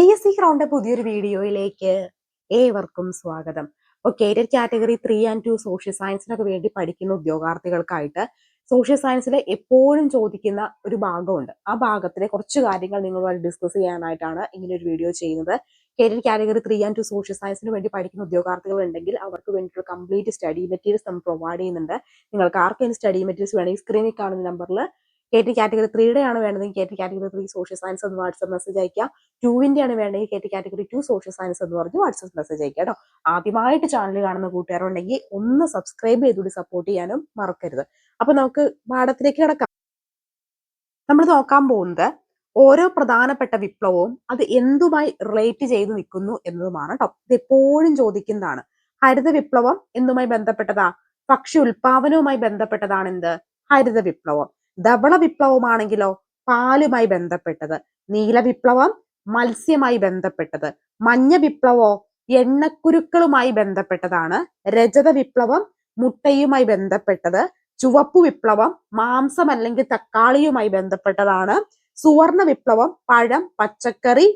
P S C crowned പുതിയൊരു വീഡിയോയിലേക്ക് ഏവർക്കും സ്വാഗതം. അപ്പോൾ Kerala category three and two social സയൻസിനൊക്കെ വേണ്ടി പഠിക്കുന്ന ഉദ്യോഗാർത്ഥികൾക്കായിട്ട് സോഷ്യൽ സയൻസിൽ എപ്പോഴും ചോദിക്കുന്ന ഒരു ഭാഗമുണ്ട്. ആ ഭാഗത്തിലെ കുറച്ച് കാര്യങ്ങൾ നിങ്ങളുമായി ഡിസ്കസ് ചെയ്യാനായിട്ടാണ് ഇങ്ങനെ ഒരു വീഡിയോ ചെയ്യുന്നത്. Kerala category three and two social സയൻസിന് വേണ്ടി പഠിക്കുന്ന ഉദ്യോഗാർത്ഥികൾ ഉണ്ടെങ്കിൽ അവർക്ക് വേണ്ടിയിട്ടുള്ള കംപ്ലീറ്റ് സ്റ്റഡി മെറ്റീരിയൽസ് നമ്മൾ പ്രൊവൈഡ് ചെയ്യുന്നുണ്ട്. നിങ്ങൾക്ക് ആർക്കെങ്കിലും സ്റ്റഡി മെറ്റീരിയൽസ് വേണമെങ്കിൽ സ്ക്രീനിൽ കാണുന്ന നമ്പറിൽ കെ ടി കാറ്റഗറി ത്രീയുടെ ആണ് വേണ്ടതെങ്കിൽ K T category three social science എന്ന് വാട്സ്ആപ്പ് മെസ്സേജ് അയക്കാം. ടൂവിന്റെ ആണ് വേണ്ടതെങ്കിൽ K T category two social science എന്ന് പറഞ്ഞ് വാട്സ്ആപ്പ് മെസ്സേജ് അയക്കാം കേട്ടോ ആദ്യമായിട്ട് ചാനൽ കാണുന്ന കൂട്ടുകാരുണ്ടെങ്കിൽ ഒന്ന് സബ്സ്ക്രൈബ് ചെയ്തുകൂടി സപ്പോർട്ട് ചെയ്യാനും മറക്കരുത്. അപ്പൊ നമുക്ക് പാഠത്തിലേക്ക് കിടക്കാം. നമ്മൾ നോക്കാൻ പോകുന്നത് ഓരോ പ്രധാനപ്പെട്ട വിപ്ലവവും അത് എന്തുമായി റിലേറ്റ് ചെയ്ത് നിൽക്കുന്നു എന്നതുമാണ് കേട്ടോ ഇത് എപ്പോഴും ചോദിക്കുന്നതാണ്. ഹരിത വിപ്ലവം എന്തുമായി ബന്ധപ്പെട്ടതാ? ഭക്ഷ്യ ഉൽപാദനവുമായി ബന്ധപ്പെട്ടതാണ് എന്ത്? ഹരിത വിപ്ലവം. ധവള വിപ്ലവമാണെങ്കിലോ പാലുമായി ബന്ധപ്പെട്ടത് നീല വിപ്ലവം മത്സ്യമായി ബന്ധപ്പെട്ടത് മഞ്ഞ വിപ്ലവോ എണ്ണക്കുരുക്കളുമായി ബന്ധപ്പെട്ടതാണ് രജത വിപ്ലവം മുട്ടയുമായി ബന്ധപ്പെട്ടത് ചുവപ്പ് വിപ്ലവം മാംസം അല്ലെങ്കിൽ തക്കാളിയുമായി ബന്ധപ്പെട്ടതാണ് സുവർണ വിപ്ലവം പഴം പച്ചക്കറി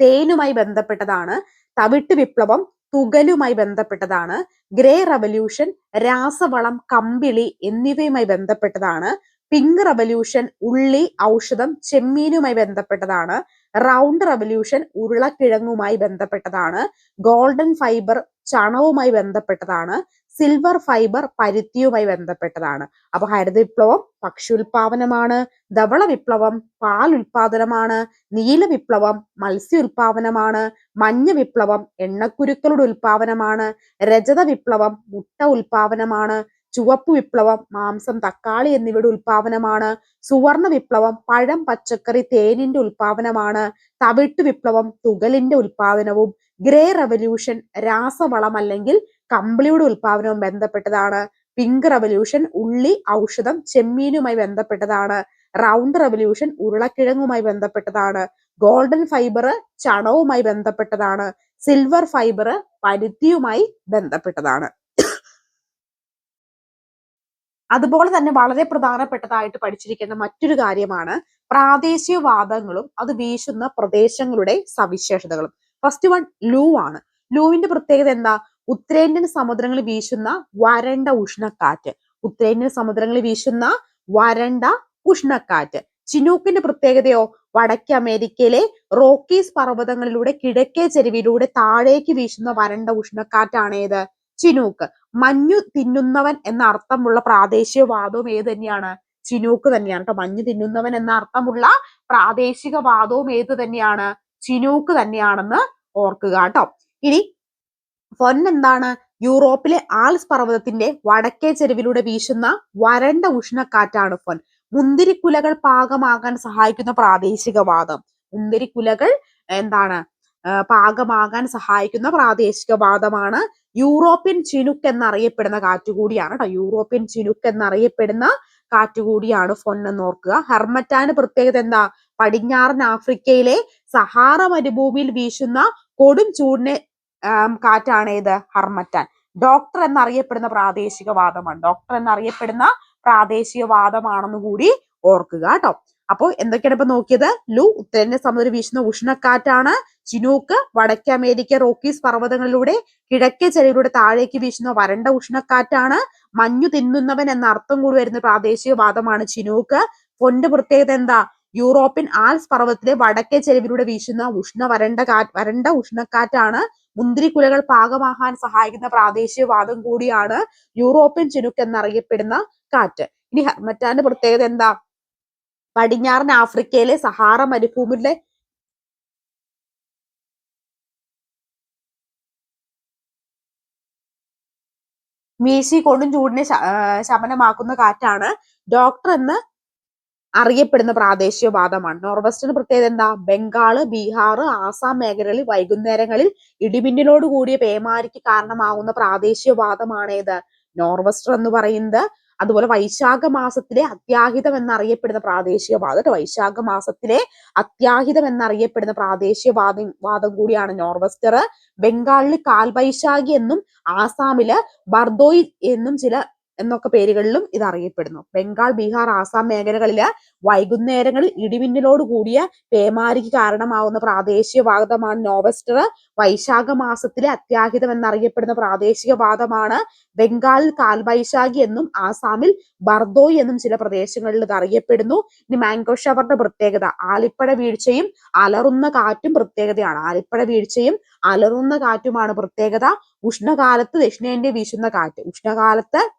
തേനുമായി ബന്ധപ്പെട്ടതാണ് തവിട്ട് വിപ്ലവം തുകലുമായി ബന്ധപ്പെട്ടതാണ്. ഗ്രേ റവല്യൂഷൻ രാസവളം കമ്പിളി എന്നിവയുമായി ബന്ധപ്പെട്ടതാണ്. പിങ്ക് റവല്യൂഷൻ ഉള്ളി ഔഷധം ചെമ്മീനുമായി ബന്ധപ്പെട്ടതാണ്. റൗണ്ട് റവല്യൂഷൻ ഉരുളക്കിഴങ്ങുമായി ബന്ധപ്പെട്ടതാണ്. ഗോൾഡൻ ഫൈബർ ചണവുമായി ബന്ധപ്പെട്ടതാണ്. സിൽവർ ഫൈബർ പരുത്തിയുമായി ബന്ധപ്പെട്ടതാണ്. അപ്പൊ ഹരിത വിപ്ലവം ഭക്ഷ്യോൽപാദനമാണ് ധവള വിപ്ലവം പാൽ ഉൽപാദനമാണ് നീല വിപ്ലവം മത്സ്യ ഉൽപാദനമാണ് മഞ്ഞ വിപ്ലവം എണ്ണക്കുരുക്കളുടെ ഉൽപാദനമാണ് രജത വിപ്ലവം മുട്ട ഉൽപാദനമാണ് ചുവപ്പ് വിപ്ലവം മാംസം തക്കാളി എന്നിവയുടെ ഉൽപാദനമാണ് സുവർണ വിപ്ലവം പഴം പച്ചക്കറി തേനിന്റെ ഉൽപാദനമാണ് തവിട്ട് വിപ്ലവം തുകലിന്റെ ഉൽപാദനവും ഗ്രേ റവല്യൂഷൻ രാസവളം അല്ലെങ്കിൽ കമ്പിളിയുടെ ഉൽപാദനവും ബന്ധപ്പെട്ടതാണ്. പിങ്ക് റവല്യൂഷൻ ഉള്ളി ഔഷധം ചെമ്മീനുമായി ബന്ധപ്പെട്ടതാണ്. റൗണ്ട് റവല്യൂഷൻ ഉരുളക്കിഴങ്ങുമായി ബന്ധപ്പെട്ടതാണ്. ഗോൾഡൻ ഫൈബർ ചണവുമായി ബന്ധപ്പെട്ടതാണ്. സിൽവർ ഫൈബർ പരുത്തിയുമായി ബന്ധപ്പെട്ടതാണ്. അതുപോലെ തന്നെ വളരെ പ്രധാനപ്പെട്ടതായിട്ട് പഠിച്ചിരിക്കുന്ന മറ്റൊരു കാര്യമാണ് പ്രാദേശിക വാദങ്ങളും അത് വീശുന്ന പ്രദേശങ്ങളുടെ സവിശേഷതകളും. ഫസ്റ്റ് വൺ ലൂ ആണ്. ലൂവിന്റെ പ്രത്യേകത എന്താ? ഉത്തരേന്ത്യൻ സമുദ്രങ്ങളിൽ വീശുന്ന വരണ്ട ഉഷ്ണക്കാറ്റ്. ഉത്തരേന്ത്യൻ സമുദ്രങ്ങളിൽ വീശുന്ന വരണ്ട ഉഷ്ണക്കാറ്റ്. ചിനൂക്കിന്റെ പ്രത്യേകതയോ? വടക്കേ അമേരിക്കയിലെ റോക്കീസ് പർവതങ്ങളിലൂടെ കിഴക്കേ ചെരുവിലൂടെ താഴേക്ക് വീശുന്ന വരണ്ട ഉഷ്ണക്കാറ്റാണ് ഏത്? ചിനൂക്ക്. മഞ്ഞു തിന്നുന്നവൻ എന്ന അർത്ഥമുള്ള പ്രാദേശിക വാദവും ഏത് തന്നെയാണ്? ചിനൂക്ക് തന്നെയാണ് കേട്ടോ. മഞ്ഞു തിന്നുന്നവൻ എന്ന അർത്ഥമുള്ള പ്രാദേശിക വാദവും ഏത് തന്നെയാണ്? ചിനൂക്ക് തന്നെയാണെന്ന് ഓർക്കുക കേട്ടോ. ഇനി ഫൊൻ എന്താണ്? യൂറോപ്പിലെ ആൽസ് പർവതത്തിന്റെ വടക്കേ ചെരുവിലൂടെ വീശുന്ന വരണ്ട ഉഷ്ണക്കാറ്റാണ് ഫൊൻ. മുന്തിരിക്കുലകൾ പാകമാകാൻ സഹായിക്കുന്ന പ്രാദേശികവാദം മുന്തിരിക്കുലകൾ എന്താണ്? പാകമാകാൻ സഹായിക്കുന്ന പ്രാദേശികവാദമാണ് യൂറോപ്യൻ ചിനുക്ക് എന്നറിയപ്പെടുന്ന കാറ്റുകൂടിയാണ് കേട്ടോ. യൂറോപ്യൻ ചിനുക്ക് എന്നറിയപ്പെടുന്ന കാറ്റുകൂടിയാണ് ഫൊൻ എന്ന് ഓർക്കുക. ഹെർമറ്റാന് പ്രത്യേകത എന്താ? പടിഞ്ഞാറൻ ആഫ്രിക്കയിലെ സഹാറ മരുഭൂമിയിൽ വീശുന്ന കൊടും ചൂടിനെ കാറ്റാണ് ഏത്? ഹർമറ്റാൻ ഡോക്ടർ എന്നറിയപ്പെടുന്ന പ്രാദേശികവാദമാണ് ഡോക്ടർ എന്നറിയപ്പെടുന്ന പ്രാദേശികവാദമാണെന്ന് കൂടി ഓർക്കുക കേട്ടോ. അപ്പോൾ എന്തൊക്കെയാണ് ഇപ്പൊ നോക്കിയത്? ലു ഉത്തരേന്ത്യ സമുദ്ര വീശുന്ന ഉഷ്ണക്കാറ്റാണ്. ചിനൂക്ക് വടക്കേ അമേരിക്ക റോക്കീസ് പർവതങ്ങളിലൂടെ കിഴക്കേ ചെരിവിലൂടെ താഴേക്ക് വീശുന്ന വരണ്ട ഉഷ്ണക്കാറ്റാണ്. മഞ്ഞു തിന്നുന്നവൻ എന്ന അർത്ഥം കൂടി വരുന്ന പ്രാദേശികവാദമാണ് ചിനൂക്ക്. പൊന്റെ പ്രത്യേകത എന്താ? യൂറോപ്യൻ ആൽസ് പർവതത്തിലെ വടക്കേ ചെരുവിലൂടെ വീശുന്ന ഉഷ്ണ വരണ്ട കാ വരണ്ട ഉഷ്ണക്കാറ്റാണ് മുന്തിരിക്കുലകൾ പാകമാകാൻ സഹായിക്കുന്ന പ്രാദേശിക വാദം കൂടിയാണ് യൂറോപ്യൻ ചിനുക്ക് എന്നറിയപ്പെടുന്ന കാറ്റ്. ഇനി ഹെർമറ്റാന്റെ പ്രത്യേകത എന്താ? പടിഞ്ഞാറൻ ആഫ്രിക്കയിലെ സഹാറ മരുഭൂമിയിലെ വീശി കൊണ്ടും ചൂടിനെ ശമനമാക്കുന്ന കാറ്റാണ്. ഡോക്ടർ എന്ന് അറിയപ്പെടുന്ന പ്രാദേശിക വാദമാണ് നോർവെസ്റ്റിന് പ്രത്യേകത എന്താ? ബംഗാൾ ബീഹാർ ആസാം മേഖലകളിൽ വൈകുന്നേരങ്ങളിൽ ഇടിമിന്നലോട് കൂടിയ പേമാരിക്ക് കാരണമാകുന്ന പ്രാദേശിക വാദമാണ് ഏത് നോർവെസ്റ്റർ എന്ന് പറയുന്നത് അതുപോലെ വൈശാഖ മാസത്തിലെ അത്യാഹിതം എന്നറിയപ്പെടുന്ന പ്രാദേശിക വാദം വൈശാഖ മാസത്തിലെ അത്യാഹിതം എന്നറിയപ്പെടുന്ന പ്രാദേശിക വാദം വാദം കൂടിയാണ് നോർവെസ്റ്റർ ബംഗാളിൽ കാൽവൈശാഖി എന്നും ആസാമിൽ ബർദോയി എന്നും ചില എന്നൊക്കെ പേരുകളിലും ഇത് അറിയപ്പെടുന്നു. ബംഗാൾ ബീഹാർ ആസാം മേഖലകളിലെ വൈകുന്നേരങ്ങളിൽ ഇടിമിന്നലോട് കൂടിയ പേമാരിക്ക് കാരണമാവുന്ന പ്രാദേശിക വാദമാണ് നോവസ്റ്റർ. വൈശാഖ മാസത്തിലെ അത്യാഹിതം എന്നറിയപ്പെടുന്ന പ്രാദേശിക വാദമാണ് ബംഗാളിൽ കാൽവൈശാഖി എന്നും ആസാമിൽ ബർദോയ് എന്നും ചില പ്രദേശങ്ങളിൽ ഇത് അറിയപ്പെടുന്നു. ഇനി മാംഗോ പ്രത്യേകത. ആലിപ്പഴ വീഴ്ചയും അലറുന്ന കാറ്റും പ്രത്യേകതയാണ്. ആലിപ്പഴ വീഴ്ചയും അലറുന്ന കാറ്റുമാണ് പ്രത്യേകത. ഉഷ്ണകാലത്ത് ദക്ഷിണേന്ത്യ വീശുന്ന കാറ്റ്. ഉഷ്ണകാലത്ത്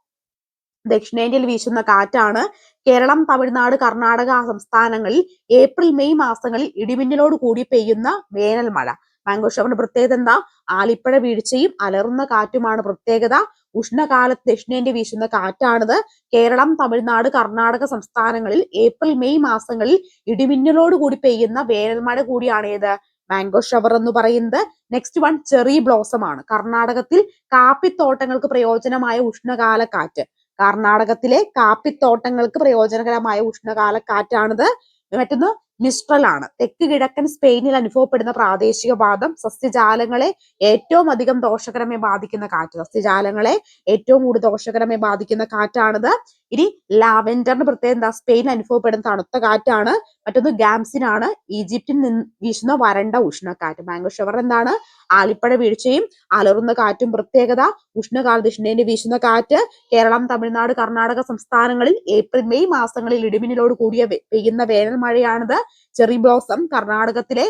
ദക്ഷിണേന്ത്യയിൽ വീശുന്ന കാറ്റാണ് കേരളം തമിഴ്നാട് കർണാടക സംസ്ഥാനങ്ങളിൽ ഏപ്രിൽ മെയ് മാസങ്ങളിൽ ഇടിമിന്നലോട് കൂടി പെയ്യുന്ന വേനൽ മഴ മാംഗോ പ്രത്യേകത എന്താ? ആലിപ്പഴ വീഴ്ചയും അലറുന്ന കാറ്റുമാണ് പ്രത്യേകത. ഉഷ്ണകാലത്ത് ദക്ഷിണേന്ത്യ വീശുന്ന കാറ്റാണിത്. കേരളം തമിഴ്നാട് കർണാടക സംസ്ഥാനങ്ങളിൽ ഏപ്രിൽ മെയ് മാസങ്ങളിൽ ഇടിമിന്നലോട് കൂടി പെയ്യുന്ന വേനൽ മഴ കൂടിയാണ് ഏത് മാംഗോ ഷവർ എന്ന് പറയുന്നത് നെക്സ്റ്റ് വൺ ചെറി ബ്ലോസം ആണ് കർണാടകത്തിൽ കാപ്പിത്തോട്ടങ്ങൾക്ക് പ്രയോജനമായ ഉഷ്ണകാല കാറ്റ്. കർണാടകത്തിലെ കാപ്പിത്തോട്ടങ്ങൾക്ക് പ്രയോജനകരമായ ഉഷ്ണകാല കാറ്റാണിത് മറ്റൊന്ന് മിസ്ട്രലാണ് തെക്ക് കിഴക്കൻ സ്പെയിനിൽ അനുഭവപ്പെടുന്ന പ്രാദേശിക വാദം സസ്യജാലങ്ങളെ ഏറ്റവും അധികം ദോഷകരമായി ബാധിക്കുന്ന കാറ്റ്. സസ്യജാലങ്ങളെ ഏറ്റവും കൂടുതൽ ദോഷകരമായി ബാധിക്കുന്ന കാറ്റാണിത്. ഇനി ലാവെൻഡറിന്റെ പ്രത്യേകത എന്താ സ്പെയിൻ അനുഭവപ്പെടുന്ന തണുത്ത കാറ്റാണ് മറ്റൊന്ന് ഗാംസിനാണ്. ഈജിപ്തിൽ നിന്ന് വീശുന്ന വരണ്ട ഉഷ്ണക്കാറ്റ്. മാംഗോ ഷവർ എന്താണ്? ആലിപ്പഴ വീഴ്ചയും അലറുന്ന കാറ്റും പ്രത്യേകത. ഉഷ്ണകാല ദക്ഷിണേന്ത്യ വീശുന്ന കാറ്റ് കേരളം തമിഴ്നാട് കർണാടക സംസ്ഥാനങ്ങളിൽ ഏപ്രിൽ മെയ് മാസങ്ങളിൽ ഇടിമിന്നലോട് കൂടിയ പെയ്യുന്ന വേനൽ മഴയാണിത്. ചെറി ബ്ലോസം കർണാടകത്തിലെ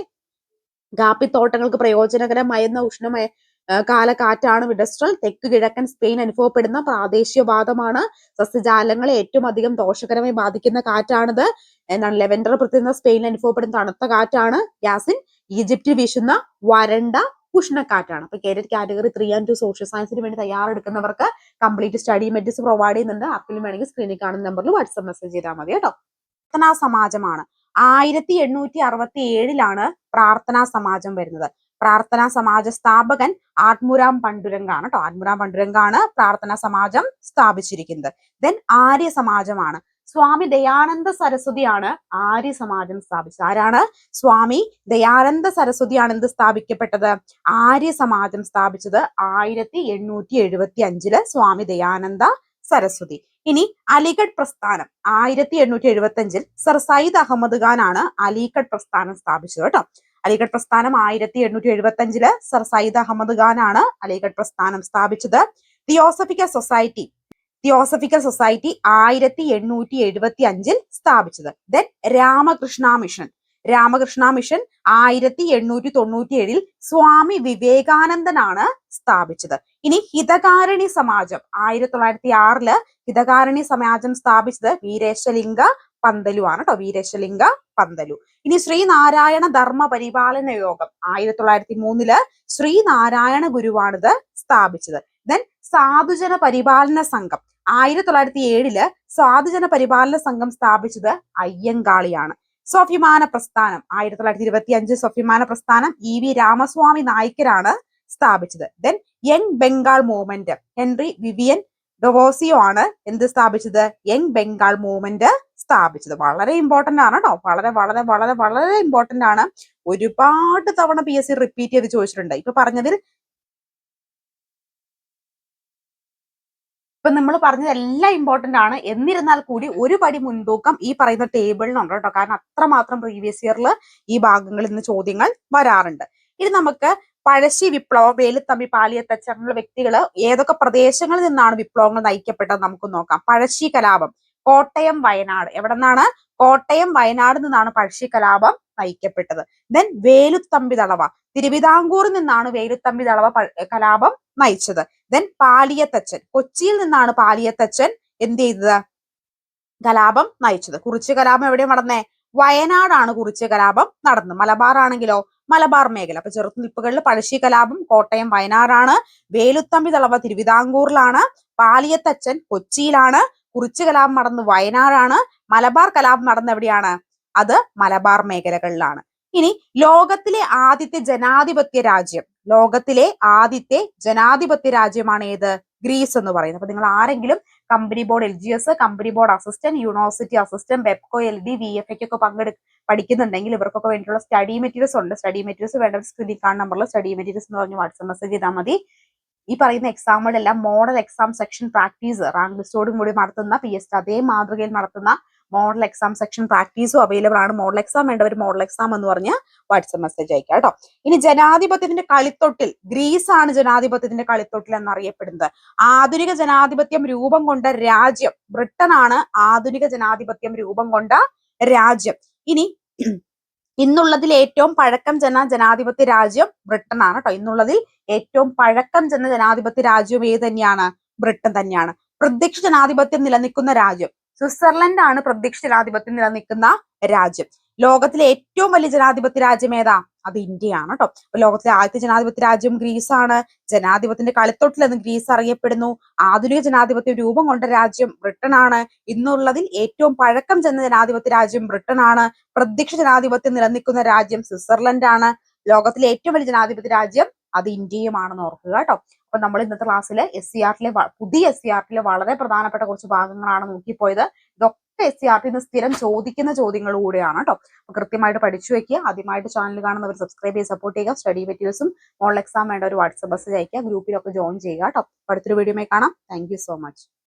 കാപ്പിത്തോട്ടങ്ങൾക്ക് പ്രയോജനകരമായിരുന്ന ഉഷ്ണമയ കാലക്കാറ്റാണ് വിഡസ്ട്രൽ തെക്ക് കിഴക്കൻ സ്പെയിൻ അനുഭവപ്പെടുന്ന പ്രാദേശിക വാദമാണ് സസ്യജാലങ്ങളെ ഏറ്റവും അധികം ദോഷകരമായി ബാധിക്കുന്ന കാറ്റാണിത്. എന്താണ് ലെവൻഡർ പ്രത്യേക സ്പെയിനിൽ അനുഭവപ്പെടുന്ന തണുത്ത കാറ്റാണ്. ഗ്യാസിൻ ഈജിപ്തിൽ വീശുന്ന വരണ്ട ഉഷ്ണക്കാറ്റാണ്. അപ്പൊ carrot category three and two social സയൻസിന് വേണ്ടി തയ്യാറെടുക്കുന്നവർക്ക് കംപ്ലീറ്റ് സ്റ്റഡി മെറ്റീരിയൽസ് പ്രൊവൈഡ് ചെയ്യുന്നുണ്ട്. ആർക്കെങ്കിലും വേണമെങ്കിൽ സ്ക്രീനിൽ കാണുന്ന നമ്പറിൽ വാട്സപ്പ് മെസ്സേജ് ചെയ്താൽ മതി കേട്ടോ. പ്രാർത്ഥനാ സമാജമാണ് ആയിരത്തി എണ്ണൂറ്റി അറുപത്തി ഏഴിലാണ് പ്രാർത്ഥനാ സമാജം വരുന്നത്. പ്രാർത്ഥനാ സമാജ സ്ഥാപകൻ ആത്മുരാം പണ്ടുരംഗാണ് കേട്ടോ ആത്മുരാം പണ്ടുരംഗാണ് പ്രാർത്ഥനാ സമാജം സ്ഥാപിച്ചിരിക്കുന്നത്. ദെൻ ആര്യ സമാജമാണ്. സ്വാമി ദയാനന്ദ സരസ്വതിയാണ് ആര്യ സമാജം സ്ഥാപിച്ചത്. ആരാണ്? സ്വാമി ദയാനന്ദ സരസ്വതിയാണ് എന്ത് സ്ഥാപിക്കപ്പെട്ടത്? ആര്യ സമാജം സ്ഥാപിച്ചത് ആയിരത്തി എണ്ണൂറ്റി എഴുപത്തി അഞ്ചിൽ സ്വാമി ദയാനന്ദ സരസ്വതി. ഇനി അലിഗഡ് പ്രസ്ഥാനം. ആയിരത്തി എണ്ണൂറ്റി എഴുപത്തി അഞ്ചിൽ സർ സയ്യിദ് അഹമ്മദ് ഖാൻ ആണ് അലിഗഡ് പ്രസ്ഥാനം സ്ഥാപിച്ചത് കേട്ടോ അലിഗഡ് പ്രസ്ഥാനം ആയിരത്തി എണ്ണൂറ്റി എഴുപത്തി അഞ്ചിൽ സർ സയ്യിദ് അഹമ്മദ് ഖാൻ ആണ് അലിഗഡ് പ്രസ്ഥാനം സ്ഥാപിച്ചത്. തിയോസഫിക്കൽ സൊസൈറ്റി തിയോസഫിക്കൽ സൊസൈറ്റി ആയിരത്തി എണ്ണൂറ്റി എഴുപത്തി അഞ്ചിൽ സ്ഥാപിച്ചത്. Then Ramakrishna Mission Ramakrishna Mission ആയിരത്തി എണ്ണൂറ്റി തൊണ്ണൂറ്റി ഏഴിൽ സ്വാമി വിവേകാനന്ദനാണ് സ്ഥാപിച്ചത്. ഇനി ഹിതകാരണി സമാജം ആയിരത്തി തൊള്ളായിരത്തി ആറിൽ ഹിതകാരണി സമാജം സ്ഥാപിച്ചത് വീരേശലിംഗ പന്തലു ആണ് കേട്ടോ വീരേശലിംഗ പന്തലു. ഇനി ശ്രീനാരായണ ധർമ്മ പരിപാലന യോഗം ആയിരത്തി തൊള്ളായിരത്തി മൂന്നിൽ ശ്രീനാരായണ ഗുരുവാണിത് സ്ഥാപിച്ചത്. ദെൻ സാധുജന പരിപാലന സംഘം ആയിരത്തി തൊള്ളായിരത്തി ഏഴിൽ സാധുജന പരിപാലന സംഘം സ്ഥാപിച്ചത് അയ്യങ്കാളിയാണ്. സ്വാഭിമാന പ്രസ്ഥാനം ആയിരത്തി തൊള്ളായിരത്തി ഇരുപത്തി അഞ്ച് സ്വാഭിമാന പ്രസ്ഥാനം ഇ വി രാമസ്വാമി നായ്ക്കരാണ് സ്ഥാപിച്ചത്. Then Young Bengal Movement Henry Vivian Derozio ആണ് എന്ത് സ്ഥാപിച്ചത്? യങ് ബംഗാൾ മൂവ്മെന്റ് സ്ഥാപിച്ചത്. വളരെ ഇമ്പോർട്ടന്റ് ആണ് കേട്ടോ വളരെ വളരെ വളരെ വളരെ ഇമ്പോർട്ടന്റ് ആണ്. ഒരുപാട് തവണ പി എസ് സി റിപ്പീറ്റ് ചെയ്ത് ചോദിച്ചിട്ടുണ്ട്. ഇപ്പൊ പറഞ്ഞതിൽ ഇപ്പൊ നമ്മൾ പറഞ്ഞത് എല്ലാം ഇമ്പോർട്ടന്റ് ആണ്. എന്നിരുന്നാൽ കൂടി ഒരു പടി മുൻതൂക്കം ഈ പറയുന്ന ടേബിളിനുണ്ട് കേട്ടോ കാരണം അത്രമാത്രം പ്രീവിയസ് ഇയറിൽ ഈ ഭാഗങ്ങളിൽ നിന്ന് ചോദ്യങ്ങൾ വരാറുണ്ട്. ഇനി നമുക്ക് പഴശ്ശി വിപ്ലവം വേലുത്തമ്പി പാലിയത്തച്ഛ അങ്ങനെയുള്ള വ്യക്തികൾ ഏതൊക്കെ പ്രദേശങ്ങളിൽ നിന്നാണ് വിപ്ലവങ്ങൾ നയിക്കപ്പെട്ടത് നമുക്ക് നോക്കാം. പഴശ്ശി കലാപം. കോട്ടയം വയനാട്. എവിടെ നിന്നാണ് കോട്ടയം വയനാട് നിന്നാണ് പഴശ്ശി കലാപം നയിക്കപ്പെട്ടത്. ദെൻ വേലുത്തമ്പി തളവ. തിരുവിതാംകൂറിൽ നിന്നാണ് വേലുത്തമ്പി തളവ കലാപം നയിച്ചത്. ദെൻ പാലിയത്തച്ചൻ കൊച്ചിയിൽ നിന്നാണ് പാലിയത്തച്ചൻ എന്ത് ചെയ്തത്? കലാപം നയിച്ചത്. കുറിച്ച് കലാപം എവിടെ നടന്നേ? വയനാടാണ് കുറിച്ച് കലാപം നടന്നത്. മലബാർ ആണെങ്കിലോ മലബാർ മേഖല. അപ്പൊ ചെറുത്തുനിൽപ്പുകളിൽ പഴശ്ശി കലാപം കോട്ടയം വയനാടാണ്. വേലുത്തമ്പി തളവ തിരുവിതാംകൂറിലാണ്. പാലിയത്തച്ഛൻ കൊച്ചിയിലാണ്. കുറിച്യ കലാപം നടന്നത് വയനാടാണ് മലബാർ കലാപം നടന്നത് എവിടെയാണ്? അത് മലബാർ മേഖലകളിലാണ്. ഇനി ലോകത്തിലെ ആദ്യത്തെ ജനാധിപത്യ രാജ്യം ലോകത്തിലെ ആദ്യത്തെ ജനാധിപത്യ രാജ്യമാണ് ഏത്? ഗ്രീസ് എന്ന് പറയുന്നത്. അപ്പൊ നിങ്ങൾ ആരെങ്കിലും company board L G S company board assistant university assistant വെബ്കോ L D V F ഒക്കെ പങ്കെടു പഠിക്കുന്നുണ്ടെങ്കിൽ ഇവർക്കൊക്കെ വേണ്ടിയിട്ടുള്ള സ്റ്റഡി മെറ്റീരിയൽസ് ഉണ്ട്. സ്റ്റഡി മെറ്റീരിയൽസ് വേണ്ട സ്ക്രീനിൽ കാണുന്ന നമ്പറിൽ സ്റ്റഡി മെറ്റീരിയൽസ് എന്ന് പറഞ്ഞ് വാട്സ്ആപ്പ് മെസ്സേജ് ചെയ്താൽ മതി. ഈ പറയുന്ന എക്സാമുകളെല്ലാം model exam section practice rank ലിസ്റ്റോടും കൂടി നടത്തുന്ന പി എസ് അതേ മാതൃകയിൽ നടത്തുന്ന മോഡൽ എക്സാം സെക്ഷൻ പ്രാക്ടീസും അവൈലബിൾ ആണ്. മോഡൽ എക്സാം വേണ്ടവർ മോഡൽ എക്സാം എന്ന് പറഞ്ഞ് വാട്സപ്പ് മെസ്സേജ് അയക്കാം കേട്ടോ. ഇനി ജനാധിപത്യത്തിന്റെ കളിത്തൊട്ടിൽ ഗ്രീസ് ആണ് ജനാധിപത്യത്തിന്റെ കളിത്തൊട്ടിൽ എന്നറിയപ്പെടുന്നത്. ആധുനിക ജനാധിപത്യം രൂപം കൊണ്ട രാജ്യം ബ്രിട്ടനാണ് ആധുനിക ജനാധിപത്യം രൂപം കൊണ്ട രാജ്യം. ഇനി ഇന്നുള്ളതിൽ ഏറ്റവും പഴക്കം ചെന്ന ജനാധിപത്യ രാജ്യം ബ്രിട്ടൻ ആണ് കേട്ടോ ഇന്നുള്ളതിൽ ഏറ്റവും പഴക്കം ചെന്ന ജനാധിപത്യ രാജ്യം ഏത് തന്നെയാണ്? ബ്രിട്ടൻ തന്നെയാണ്. പ്രത്യക്ഷ ജനാധിപത്യം നിലനിൽക്കുന്ന രാജ്യം. സ്വിറ്റ്സർലൻഡ് ആണ് പ്രത്യക്ഷ ജനാധിപത്യം നിലനിൽക്കുന്ന രാജ്യം. ലോകത്തിലെ ഏറ്റവും വലിയ ജനാധിപത്യ രാജ്യം ഏതാ? അത് ഇന്ത്യയാണ് കേട്ടോ ലോകത്തിലെ ആദ്യത്തെ ജനാധിപത്യ രാജ്യം ഗ്രീസാണ്. ജനാധിപത്യത്തിന്റെ കളിത്തൊട്ടിൽ എന്ന് ഗ്രീസ് അറിയപ്പെടുന്നു. ആധുനിക ജനാധിപത്യ രൂപം കൊണ്ട രാജ്യം ബ്രിട്ടൻ ആണ് ഇന്നുള്ളതിൽ ഏറ്റവും പഴക്കം ചെന്ന ജനാധിപത്യ രാജ്യം ബ്രിട്ടൻ ആണ് പ്രത്യക്ഷ ജനാധിപത്യം നിലനിൽക്കുന്ന രാജ്യം സ്വിറ്റ്സർലൻഡ് ആണ് ലോകത്തിലെ ഏറ്റവും വലിയ ജനാധിപത്യ രാജ്യം അത് ഇന്ത്യയുമാണെന്ന് ഓർക്കുക കേട്ടോ അപ്പൊ നമ്മൾ ഇന്നത്തെ ക്ലാസ്സിൽ എസ് സി ആർട്ടിലെ പുതിയ എസ് സി ആർട്ടിലെ വളരെ പ്രധാനപ്പെട്ട കുറച്ച് ഭാഗങ്ങളാണ് നോക്കിപ്പോയത്. ഇതൊക്കെ എസ് സി ആർട്ടിൽ നിന്ന് സ്ഥിരം ചോദിക്കുന്ന ചോദ്യങ്ങൾ കൂടെയാണ് കേട്ടോ കൃത്യമായിട്ട് പഠിച്ചു വെക്കുക. ആദ്യമായിട്ട് ചാനൽ കാണുന്നവർ സബ്സ്ക്രൈബ് ചെയ്ത് സപ്പോർട്ട് ചെയ്യുക. സ്റ്റഡി മെറ്റീരിയൽസും മോൾ എക്സാം വേണ്ട ഒരു വാട്സ്ആപ്പ് മെസ്സേജ് അയക്കുക. ഗ്രൂപ്പിലൊക്കെ ജോയിൻ ചെയ്യുക കേട്ടോ അടുത്തൊരു വീഡിയോ കാണാം. Thank so much